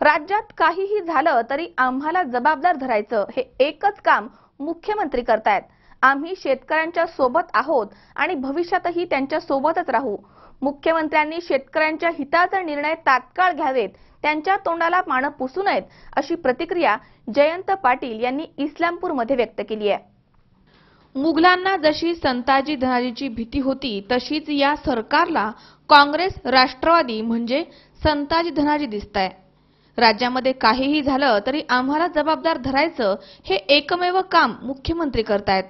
राज्यात काहीही झालं तरी आम्हाला जबाबदार धरायचं हे एकच काम मुख्यमंत्री करतायत. आम्ही शेतकऱ्यांच्या सोबत आहोत आणि भविष्यातही त्यांच्या सोबतच राहू. मुख्यमंत्र्यांनी शेतकऱ्यांच्या हिताचे निर्णय तात्काळ घ्यावेत त्यांच्या तोंडाला पानं पुसू नयेत अशी प्रतिक्रिया जयंत पाटील यांनी इस्लामपूरमध्ये व्यक्त केली आहे. मुघलांना जशी संताजी धनाजीची भीती होती तशीच या सरकारला काँग्रेस राष्ट्रवादी म्हणजे संताजी धनाजी दिसत आहे राज्यामध्ये काहीही झालं तरी आम्हाला जबाबदार धरायचं हे एकमेव काम मुख्यमंत्री करतायत.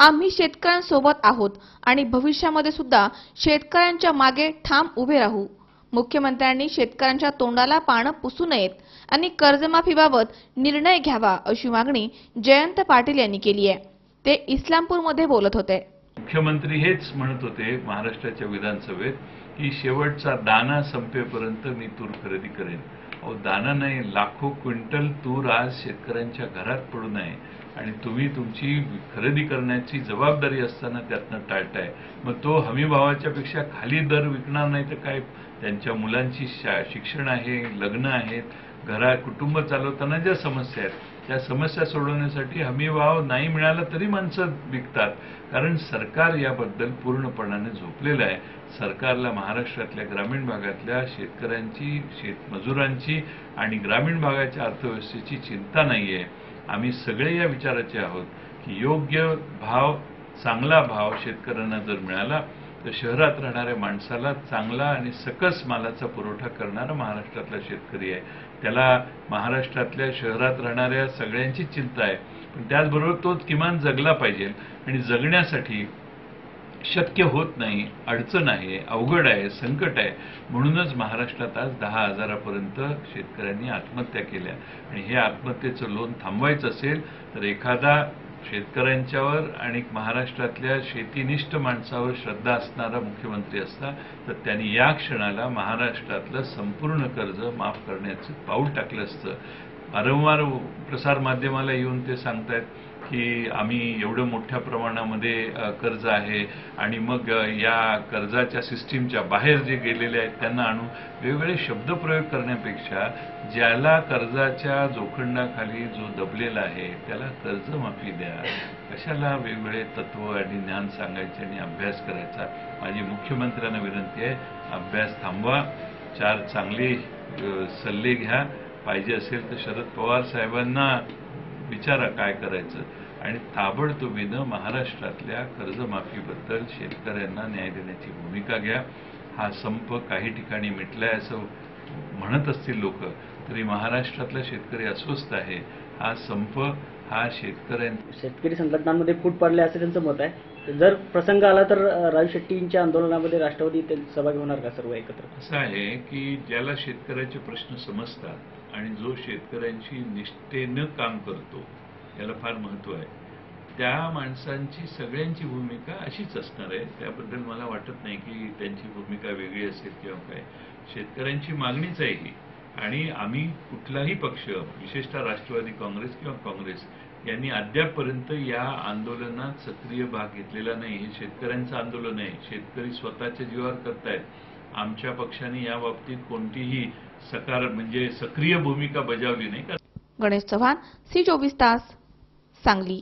आम्ही शेतकऱ्यांसोबत आहोत आणि भविष्यामध्ये सुद्धा शेतकऱ्यांच्या मागे ठाम उभे राहू. मुख्यमंत्र्यांनी शेतकऱ्यांच्या तोंडाला पानं पुसू नयेत आणि कर्जमाफीबाबत निर्णय घ्यावा अशी मागणी जयंत पाटील यांनी केली आहे. ते इस्लामपूरमध्ये बोलत होते. मुख्यमंत्री हेच म्हणत होते महाराष्ट्राच्या विधानसभेत की शेवटचा दाना संपेपर्यंत मी तूर खरेदी करेन. अहो दाना नाही लाखो क्विंटल तूर आज शेतकऱ्यांच्या घरात पडून आहे आणि तुम्ही तुमची खरेदी करण्याची जबाबदारी असताना त्यातनं टाळताय. मग तो हमी भावाच्या पेक्षा खाली दर विकणार नाही तर काय? त्यांच्या मुलांची शा शिक्षण आहे लग्न आहेत घरा कुटुंब चालवताना ज्या समस्या आहेत त्या समस्या सोडवण्यासाठी हमी भाव नाही मिळाला तरी माणसं विकतात. कारण सरकार याबद्दल पूर्णपणाने झोपलेलं आहे. सरकारला महाराष्ट्रातल्या ग्रामीण भागातल्या शेतकऱ्यांची शेतमजुरांची आणि ग्रामीण भागाच्या अर्थव्यवस्थेची चिंता नाही आहे आम्ही सगळे या विचाराचे आहोत की योग्य भाव चांगला भाव शेतकऱ्यांना जर मिळाला तर शहरात राहणाऱ्या माणसाला चांगला आणि सकस मालाचा पुरवठा करणारा महाराष्ट्रातला शेतकरी आहे. त्याला महाराष्ट्रातल्या शहरात राहणाऱ्या सगळ्यांची चिंता आहे. पण त्याचबरोबर तो किमान जगला पाहिजे आणि जगण्यासाठी शक्य होत नाही अडचण आहे अवघड आहे संकट आहे. म्हणूनच महाराष्ट्रात आज दहा हजारापर्यंत शेतकऱ्यांनी आत्महत्या केल्या. आणि हे आत्महत्येचं लोन थांबवायचं असेल तर एखादा शेतकऱ्यांच्यावर आणि महाराष्ट्रातल्या शेतीनिष्ठ माणसावर श्रद्धा असणारा मुख्यमंत्री असता तर त्यांनी या क्षणाला महाराष्ट्रातलं संपूर्ण कर्ज माफ करण्याचं पाऊल टाकलं असतं. वारंवार प्रसार माध्यमाला येऊन ते सांगतायत की आम्ही एवढं मोठ्या प्रमाणामध्ये कर्ज आहे आणि मग या कर्जाच्या सिस्टीमच्या बाहेर जे गेलेले आहेत त्यांना आणून वेगवेगळे शब्दप्रयोग करण्यापेक्षा ज्याला कर्जाच्या जोखंडाखाली जो दबलेला आहे त्याला कर्जमाफी द्या. कशाला वेगवेगळे तत्व आणि ज्ञान सांगायचे आणि अभ्यास करायचा? माझी मुख्यमंत्र्यांना विनंती आहे अभ्यास थांबवा. चार चांगले सल्ले घ्या. पाहिजे असेल तर शरद पवार साहेबांना विचारा काय करायचं? आणि ताबडतोबीनं महाराष्ट्रातल्या कर्जमाफीबद्दल शेतकऱ्यांना न्याय देण्याची भूमिका घ्या. हा संप काही ठिकाणी मिटलाय असं म्हणत असतील लोक तरी महाराष्ट्रातला शेतकरी अस्वस्थ आहे. हा संप हा शेतकऱ्यां शेतकरी संघटनांमध्ये फूट पडले असे त्यांचं मत आहे. जर प्रसंग आला तर राजू शेट्टींच्या आंदोलनामध्ये राष्ट्रवादी सहभागी होणार का सर्व एकत्र? असं आहे की ज्याला शेतकऱ्याचे प्रश्न समजतात आणि जो शेतकऱ्यांशी निष्ठेनं काम करतो याला फार महत्त्व आहे. त्या माणसांची सगळ्यांची भूमिका अशीच असणार आहे. त्याबद्दल मला वाटत नाही की त्यांची भूमिका वेगळी असेल किंवा काय. शेतकऱ्यांची मागणीच आहे ही. आणि आम्ही कुठलाही पक्ष विशेषतः राष्ट्रवादी काँग्रेस किंवा काँग्रेस यांनी अद्यापपर्यंत या आंदोलनात सक्रिय भाग घेतलेला नाही. हे शेतकऱ्यांचं आंदोलन आहे. शेतकरी स्वतःच्या जीवावर करतायत. आमच्या पक्षाने या बाबतीत कोणतीही सकार म्हणजे सक्रिय भूमिका बजावली नाही. गणेश चव्हाण सी चोवीस तास सांगली.